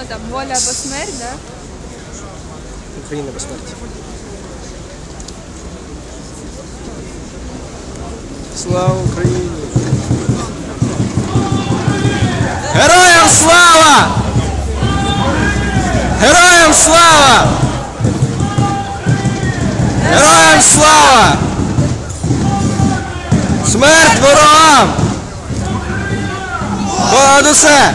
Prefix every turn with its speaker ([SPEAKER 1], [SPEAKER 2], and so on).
[SPEAKER 1] що там, воля або смерть, да?
[SPEAKER 2] Україна без смерті. Слава Україні! Героям слава! Героям слава! Героям слава! Смерть ворогам! Понад усе!